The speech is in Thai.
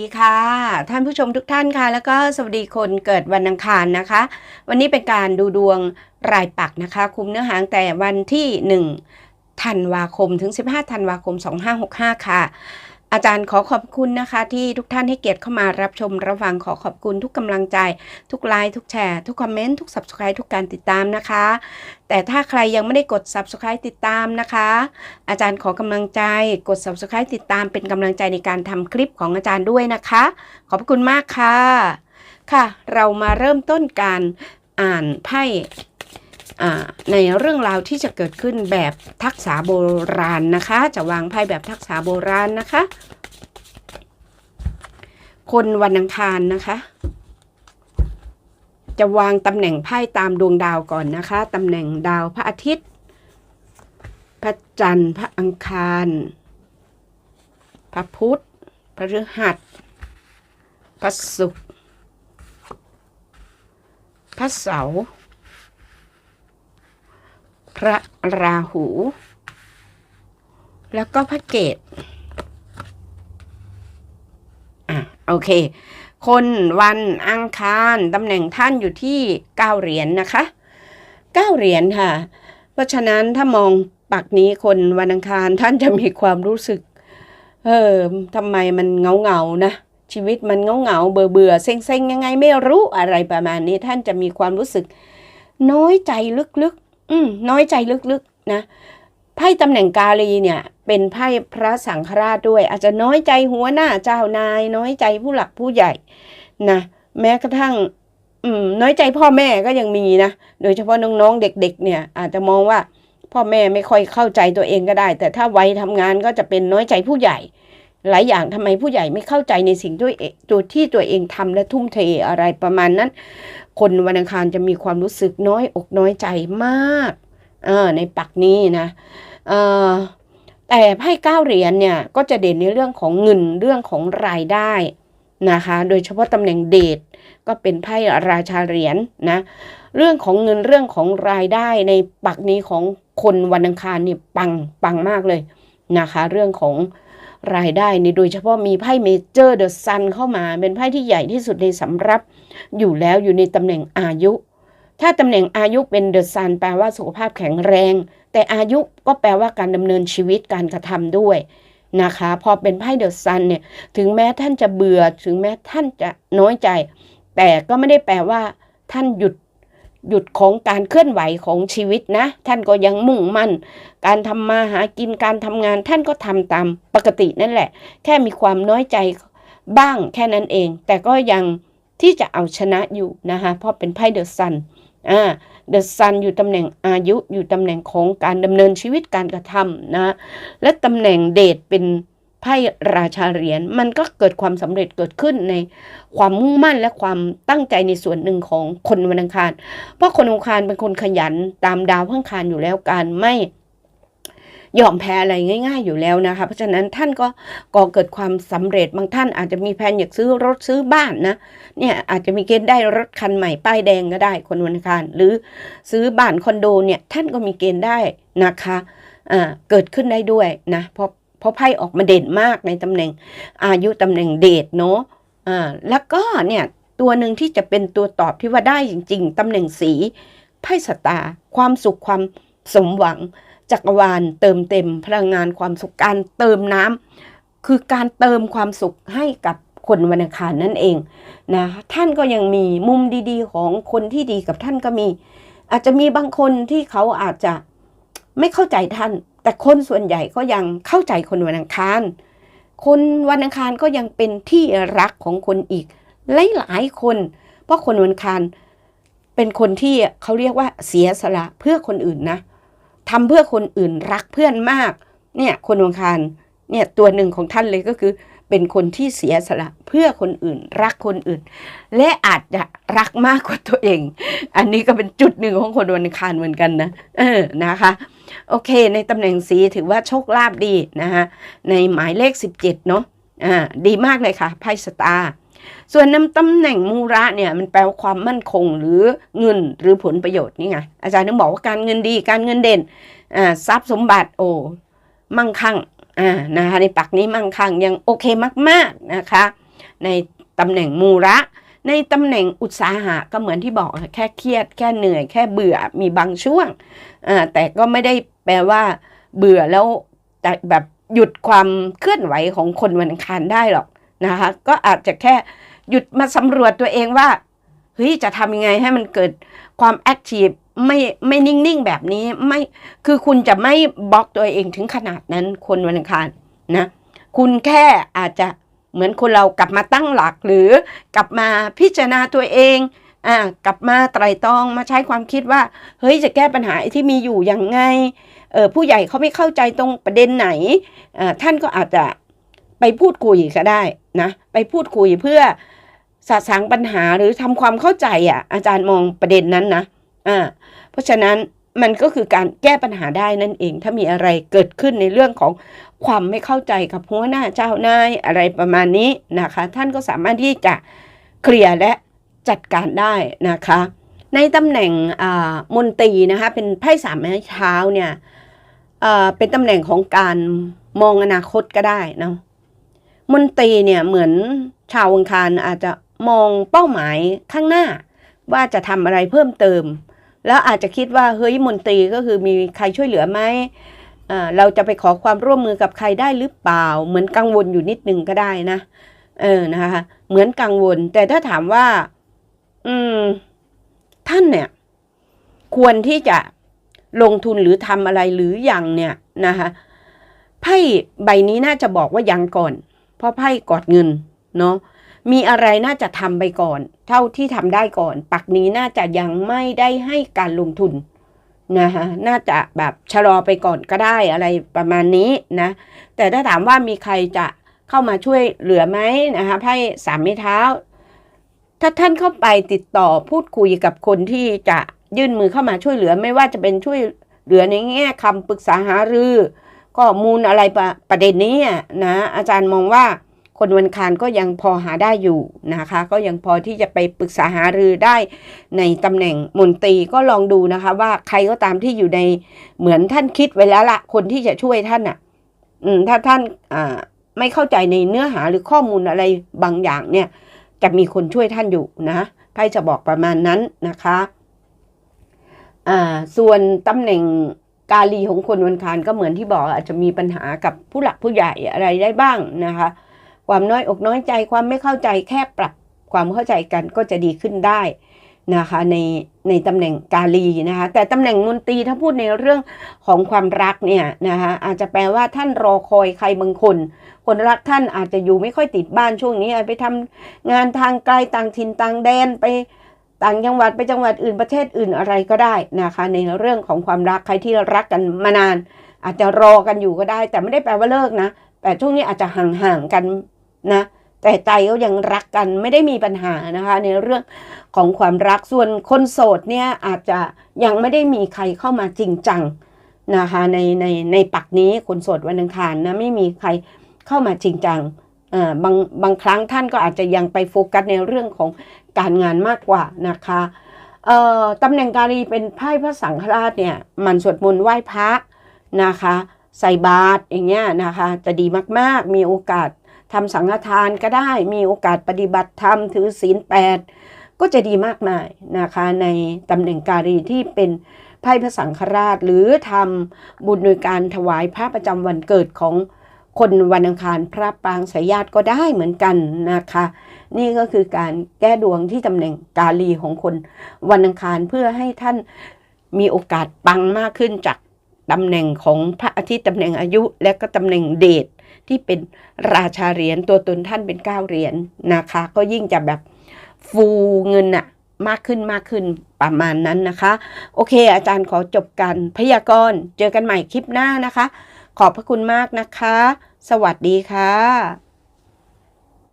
ดีค่ะ ท่านผู้ชมทุกท่านค่ะ แล้วก็สวัสดีคนเกิดวันอังคารนะคะ วันนี้เป็นการดูดวงรายปักนะคะ คุมเนื้อหางแต่วันที่1ธันวาคมถึง 15ธันวาคม 2565 ค่ะ อาจารย์ขอขอบคุณนะคะที่ทุกท่านให้เกียรติเข้ามารับชมรับฟังขอขอบคุณทุกกำลังใจ ทุกไลค์ทุกแชร์ ทุกคอมเมนต์ทุก subscribe ทุกการติดตามนะคะ แต่ถ้าใครยังไม่ได้กด subscribe ติดตามนะคะ อาจารย์ขอกำลังใจกด subscribe ติดตามเป็นกำลังใจในการทำคลิปของอาจารย์ด้วยนะคะ ขอบคุณมากค่ะ ค่ะ เรามาเริ่มต้นการอ่านไพ่ ในเรื่องราวที่จะเกิดขึ้นแบบทักษะโบราณนะคะ จะวางไพ่แบบทักษะโบราณนะคะ คนวันอังคารนะคะ จะวางตำแหน่งไพ่ตามดวงดาวก่อนนะคะตำแหน่งดาวพระอาทิตย์ พระจันทร์ พระอังคาร พระพุธพระฤหัสพระศุกร์พระเสาร์ พระราหู แล้วก็พระเกตอะโอเค คนวันอังคารตำแหน่งท่านอยู่ที่เก้าเหรียญนนะคะเก้าเหรียญค่ะ เพราะฉะนั้นถ้ามองปักนี้คนวันอังคารท่านจะมีความรู้สึก เออทำไมมันเงาเงานะชีวิตมันเงาเงาเบื่อเบื่อเซ็งเซ็งยังไงไม่รู้อะไรประมาณนี้ท่านจะมีความรู้สึก น้อยใจลึกๆ อืม น้อยใจลึกๆนะไพ่ตำแหน่งกาลีเนี่ย เป็นไพ่พระสังฆราชด้วย อาจจะน้อยใจหัวหน้าเจ้านาย น้อยใจผู้หลักผู้ใหญ่นะแม้กระทั่ง อืม น้อยใจพ่อแม่ก็ยังมีนะโดยเฉพาะน้องๆเด็ก ๆ เนี่ย อาจจะมองว่าพ่อแม่ไม่ค่อยเข้าใจตัวเองก็ได้ แต่ถ้าวัยทำงานก็จะเป็นน้อยใจผู้ใหญ่ หลายอย่างทำไมผู้ใหญ่ไม่เข้าใจในสิ่งด้วยตัวที่ตัวเองทำและทุ่มเทอะไรประมาณนั้น คนวันอังคารจะมีความรู้สึกน้อยอกน้อยใจมากในปักนี้นะแต่ไพ่เก้าเหรียญเนี่ยก็จะเด่นในเรื่องของเงินเรื่องของรายได้นะคะ โดยเฉพาะตำแหน่งเดชก็เป็นไพ่ราชาเหรียญนะ เรื่องของเงินเรื่องของรายได้ในปักนี้ของคนวันอังคารนี่ปังปังมากเลยนะคะ เรื่องของ รายได้นี่โดยเฉพาะมีไพ่เมเจอร์เดอะซันเข้ามาเป็นไพ่ที่ใหญ่ที่สุดในสำรับอยู่แล้วอยู่ในตำแหน่งอายุ ถ้าตำแหน่งอายุเป็นเดอะซันแปลว่าสุขภาพแข็งแรง แต่อายุก็แปลว่าการดำเนินชีวิตการกระทำด้วยนะคะพอเป็นไพ่เดอะซันเนี่ยถึงแม้ท่านจะเบื่อถึงแม้ท่านจะน้อยใจ แต่ก็ไม่ได้แปลว่าท่านหยุด หยุดของการเคลื่อนไหวของชีวิตนะ ท่านก็ยังมุ่งมั่น การทำมาหากินการทำงานท่านก็ทำตามปกตินั่นแหละ แค่มีความน้อยใจบ้างแค่นั้นเอง แต่ก็ยังที่จะเอาชนะอยู่นะคะเพราะเป็นไพ่เดอะซันอ่าเดอะซันอยู่ตำแหน่งอายุอยู่ตำแหน่งของการดำเนินชีวิตการกระทำนะ และตำแหน่งเดทเป็น ไพ่ราชาเหรียญมันก็เกิดความสำเร็จเกิดขึ้นในความมุ่งมั่นและความตั้งใจในส่วนหนึ่งของคนวันอังคาร เพราะคนวันอังคารเป็นคนขยันตามดาวพังคารอยู่แล้วการไม่ยอมแพ้อะไรง่าย ๆ อยู่แล้วนะคะ เพราะฉะนั้นท่านก็ก่อเกิดความสำเร็จบางท่านอาจจะมีแผนอยากซื้อรถซื้อบ้านนะเนี่ยอาจจะมีเกณฑ์ได้รถคันใหม่ป้ายแดงก็ได้คนวันอังคารหรือซื้อบ้านคอนโดเนี่ยท่านก็มีเกณฑ์ได้นะคะเกิดขึ้นได้ด้วยนะเพราะ เพราะไพ่ออกมาเด่นมากในตำแหน่ง อายุตำแหน่งเดทเนาะอ่าแล้วก็เนี่ยตัวหนึ่งที่จะเป็นตัวตอบที่ว่าได้จริง ๆตำแหน่งสีไพ่สตาร์ความสุขความสมหวังจักรวาลเติมเต็มพลังงานความสุขการเติมน้ำคือการเติมความสุขให้กับคนวันอังคารนั่นเองนะท่านก็ยังมีมุมดีๆ ของคนที่ดีกับท่านก็มี อาจจะมีบางคนที่เขาอาจจะไม่เข้าใจท่าน แต่คนส่วนใหญ่ก็ยังเข้าใจคนวันอังคาร คนวันอังคารก็ยังเป็นที่รักของคนอีกหลายๆคน เพราะคนวันอังคารเป็นคนที่เขาเรียกว่าเสียสละเพื่อคนอื่นนะทำเพื่อคนอื่นรักเพื่อนมาก เนี่ยคนวันอังคารเนี่ยตัวหนึ่งของท่านเลยก็คือเป็นคนที่เสียสละเพื่อคนอื่น รักคนอื่น และอาจจะรักมากกว่าตัวเอง อันนี้ก็เป็นจุดหนึ่งของคนวันอังคารเหมือนกันนะ เออนะคะ โอเค ในตำแหน่งสีถือว่าโชคลาภดีนะคะในหมายเลข 17 เนาะอ่าดีมากเลยค่ะไพ่สตาร์ส่วนนำตำแหน่งมูระเนี่ยมันแปลว่าความมั่นคงหรือเงินหรือผลประโยชน์นี่ไงอาจารย์นึกบอกว่าการเงินดีการเงินเด่นอ่าทรัพย์สมบัติโอ้มั่งคั่งอ่านะคะในปักนี้มั่งคั่งยังโอเคมากๆนะคะในตำแหน่งมูระ ในตำแหน่งอุตสาหะก็เหมือนที่บอกแค่เครียดแค่เหนื่อยแค่เบื่อมีบางช่วงแต่ก็ไม่ได้แปลว่า เบื่อแล้วจะแบบหยุดความเคลื่อนไหวของคนวันอังคารได้หรอกนะคะก็อาจจะแค่หยุดมาสำรวจตัวเองว่าเฮ้ยจะทำยังไงให้มันเกิดความแอคทีฟไม่ไม่นิ่งๆแบบนี้ไม่คือคุณจะไม่บล็อกตัวเองถึงขนาดนั้นคนวันอังคารนะคุณแค่อาจจะ เหมือนคนเรากลับมาตั้งหลักหรือกลับมาพิจารณาตัวเองอ่ากลับมาไตรตรองมาใช้ความคิดว่า เฮ้ยจะแก้ปัญหาที่มีอยู่ยังไงเออผู้ใหญ่เขาไม่เข้าใจตรงประเด็นไหนอ่าท่านก็อาจจะไปพูดคุยก็ได้นะไปพูดคุยเพื่อสะสางปัญหาหรือทำความเข้าใจอะอาจารย์มองประเด็นนั้นนะอ่าเพราะฉะนั้น มันก็คือการแก้ปัญหาได้นั่นเอง ถ้ามีอะไรเกิดขึ้นในเรื่องของความไม่เข้าใจกับหัวหน้าเจ้านายอะไรประมาณนี้นะคะ ท่านก็สามารถที่จะเคลียร์และจัดการได้นะคะ ในตำแหน่งมนตรีนะคะเป็นไพ่สามไม้เท้าเนี่ยเป็นตำแหน่งของการมองอนาคตก็ได้นะมนตรีเนี่ยเหมือนชาวอังคารอาจจะมองเป้าหมายข้างหน้า ว่าจะทำอะไรเพิ่มเติม แล้วอาจจะคิดว่าเฮ้ยมนตรีก็คือมีใครช่วยเหลือไหมอ่าเราจะไปขอความร่วมมือกับใครได้หรือเปล่า เหมือนกังวลอยู่นิดนึงก็ได้นะ เออนะคะเหมือนกังวล แต่ถ้าถามว่า อืม ท่านเนี่ย ควรที่จะลงทุนหรือทำอะไรหรือยังเนี่ยนะคะไพ่ใบนี้น่าจะบอกว่ายังก่อน เพราะไพ่กอดเงิน เนาะ มีอะไรน่าจะทำไปก่อน เท่าที่ทำได้ก่อน ปักนี้น่าจะยังไม่ได้ให้การลงทุนนะคะน่าจะแบบชะลอไปก่อนก็ได้อะไรประมาณนี้นะ แต่ถ้าถามว่ามีใครจะเข้ามาช่วยเหลือไหมนะคะไพ่สามไม้เท้า ถ้าท่านเข้าไปติดต่อพูดคุยกับคนที่จะยื่นมือเข้ามาช่วยเหลือไม่ว่าจะเป็นช่วยเหลือในแง่คำปรึกษาหารือข้อมูลอะไรประประเด็นนี้นะอาจารย์มองว่า คนวันคารก็ยังพอหาได้อยู่นะคะ ก็ยังพอที่จะไปปรึกษาหารือได้ในตำแหน่งมนตรีก็ลองดูนะคะว่าใครก็ตามที่อยู่ในเหมือนท่านคิดไว้แล้วละคนที่จะช่วยท่านอะ อืมถ้าท่านอ่าไม่เข้าใจในเนื้อหาหรือข้อมูลอะไรบางอย่างเนี่ย จะมีคนช่วยท่านอยู่นะไพ่จะบอกประมาณนั้นนะคะอ่าส่วนตำแหน่งกาลีของคนวันคารก็เหมือนที่บอกอาจจะมีปัญหากับผู้หลักผู้ใหญ่อะไรได้บ้างนะคะ ความน้อยอกน้อยใจความไม่เข้าใจแค่ปรับความเข้าใจกันก็จะดีขึ้นได้นะคะในในตำแหน่งกาลีนะคะแต่ตำแหน่งมนตรีถ้าพูดในเรื่องของความรักเนี่ยนะคะอาจจะแปลว่าท่านรอคอยใครบางคน คนรักท่านอาจจะอยู่ไม่ค่อยติดบ้านช่วงนี้ไปทำงานทางไกลต่างถิ่นต่างแดนไปต่างจังหวัดไปจังหวัดอื่นประเทศอื่นอะไรก็ได้นะคะในเรื่องของความรักใครที่รักกันมานาน อาจจะรอกันอยู่ก็ได้ แต่ไม่ได้แปลว่าเลิกนะแต่ช่วงนี้อาจจะห่างๆกัน นะแต่ใจก็ยังรักกันไม่ได้มีปัญหานะคะ ในเรื่องของความรักส่วนคนโสดเนี่ยอาจจะยังไม่ได้มีใครเข้ามาจริงจังนะคะในในในปักนี้คนโสดวันอังคารนะไม่มีใครเข้ามาจริงจังอ่าบางบางครั้งท่านก็อาจจะยังไปโฟกัสในเรื่องของการงานมากกว่านะคะเอ่อตำแหน่งการีเป็นไพ่พระสังฆราชเนี่ยมันสวดมนต์ไหว้พระนะคะ ใส่บาตรอย่างเงี้ยนะคะ จะดีมากๆมีโอกาส ทำสังฆทานก็ได้มีโอกาสปฏิบัติธรรมถือศีลแปดก็จะดีมากมายนะคะในตำแหน่งการีที่เป็นไพ่พระสังฆราช หรือทำบุญโดยการถวายพระประจำวันเกิดของคนวันอังคารพระปางสายญาติก็ได้เหมือนกันนะคะ นี่ก็คือการแก้ดวงที่ตำแหน่งกาลีของคนวันอังคารเพื่อให้ท่านมีโอกาสปังมากขึ้นจากตำแหน่งของพระอาทิตย์ตำแหน่งอายุ และก็ตำแหน่งเดช ที่เป็นราชาเหรียญตัวตนท่านเป็นเก้าเหรียญนะคะ ก็ยิ่งจะแบบฟูเงินอะมากขึ้นมากขึ้นประมาณนั้นนะคะ โอเค อาจารย์ขอจบกันพยากรณ์เจอกันใหม่คลิปหน้านะคะ ขอบพระคุณมากนะคะ สวัสดีค่ะ